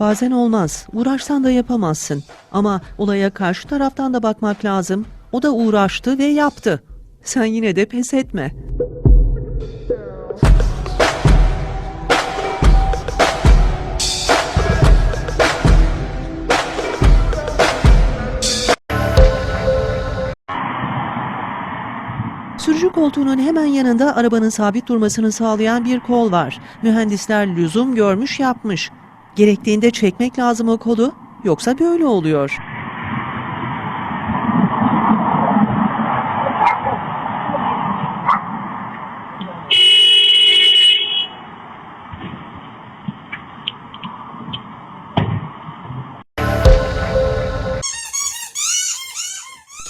Bazen olmaz. Uğraşsan da yapamazsın. Ama olaya karşı taraftan da bakmak lazım. O da uğraştı ve yaptı. Sen yine de pes etme. Sürücü koltuğunun hemen yanında arabanın sabit durmasını sağlayan bir kol var. Mühendisler lüzum görmüş yapmış. Gerektiğinde çekmek lazım o kolu, yoksa böyle oluyor.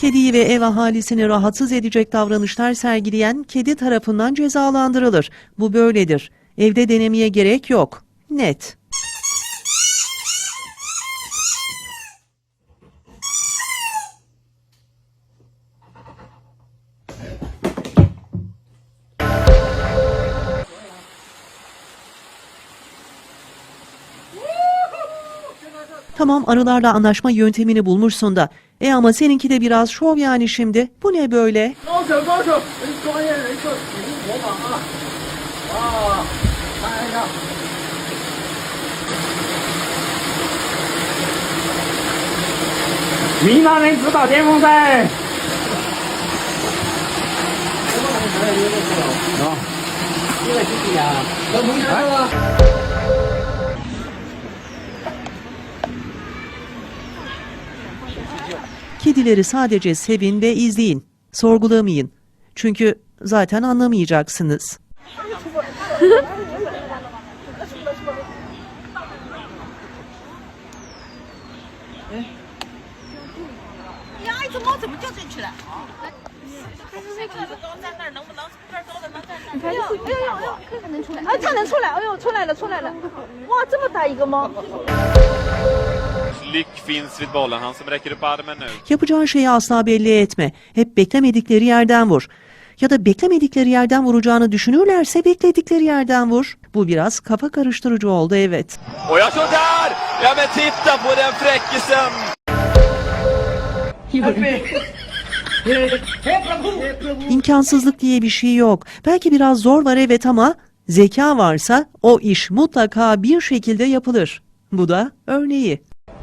Kediyi ve ev ahalisini rahatsız edecek davranışlar sergileyen kedi tarafından cezalandırılır. Bu böyledir. Evde denemeye gerek yok. Net. Tamam arılarla anlaşma yöntemini bulmuşsun da. E ama seninki de biraz şov yani şimdi. Bu ne böyle? 高 Kedileri sadece sevin ve izleyin. Sorgulamayın. Çünkü zaten anlamayacaksınız. 呀，一只猫怎么就进去了？这个高在那儿，能不能个儿高的能站那儿？哎呦哎呦哎呦，看看能出来，啊，它能出来，哎呦，出来了出来了，哇，这么大一个猫， Lyck finns vid bollen, han som räcker upp armen nu. Yapacağın şeyi asla belli etme. Hep beklemedikleri yerden vur. Ya da beklemedikleri yerden vuracağını düşünürlerse bekledikleri yerden vur. Bu biraz kafa karıştırıcı oldu evet. Och jag står där! Ja men titta på den fräckisen! İmkansızlık diye bir şey yok. Belki biraz zor var evet ama zeka varsa o iş mutlaka bir şekilde yapılır. Bu da örneği.